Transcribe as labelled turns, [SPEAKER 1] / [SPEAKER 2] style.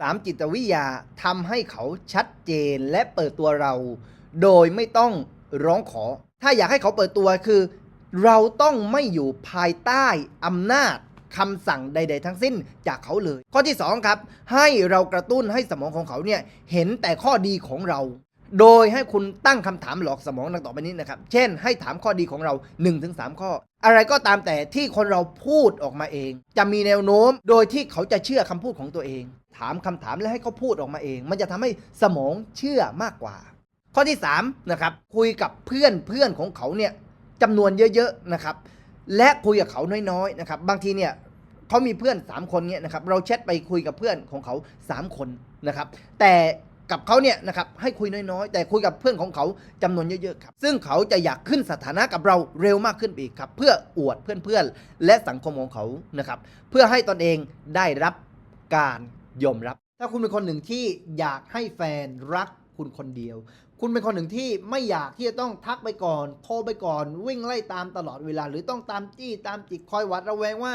[SPEAKER 1] สามจิตวิทยาทำให้เขาชัดเจนและเปิดตัวเรา โดยไม่ต้องร้องขอ ถ้าอยากให้เขาเปิดตัวคือ เราต้องไม่อยู่ภายใต้อำนาจคำสั่งใด ๆ ทั้งสิ้นจากเขาเลย ข้อที่ 2 ครับ ให้เรากระตุ้นให้สมองของเขาเนี่ยเห็นแต่ข้อดีของเรา โดยให้คุณตั้งคำถามหลอกสมองดังต่อไปนี้นะครับ เช่น ให้ถามข้อดีของเรา 1-3 ข้อ อะไรก็ตามแต่ที่คนเราพูดออกมาเอง จะมีแนวโน้มโดยที่เขาจะเชื่อคำพูดของตัวเอง ถามคำถามและให้เขาพูดออกมาเอง มันจะทำให้สมองเชื่อมากกว่า ข้อที่3นะครับคุยกับเพื่อนเพื่อนของเขาเนี่ยจำนวนเยอะๆนะครับ และคุยกับเขาน้อยๆนะครับ บางทีเนี่ยเขามีเพื่อน 3 คนเนี่ยนะครับเราแชทไปคุยกับเพื่อนของเขา 3 คนนะครับ แต่ กับเขาเนี่ยนะครับให้คุยน้อยๆ แต่คุยกับเพื่อนของเขาจำนวนเยอะๆครับซึ่งเขาจะอยากขึ้นสถานะกับเราเร็วมากขึ้นไปอีกครับเพื่ออวดเพื่อนๆ และสังคมของเขานะครับเพื่อให้ตนเองได้รับการยอมรับ ถ้าคุณเป็นคนหนึ่งที่อยากให้แฟนรักคุณคนเดียว คุณเป็นคนหนึ่งที่ไม่อยากที่จะต้องทักไปก่อน โทรไปก่อน วิ่งไล่ตามตลอดเวลา หรือต้องตามจี้ตามจิกคอยหวัดระแวงว่า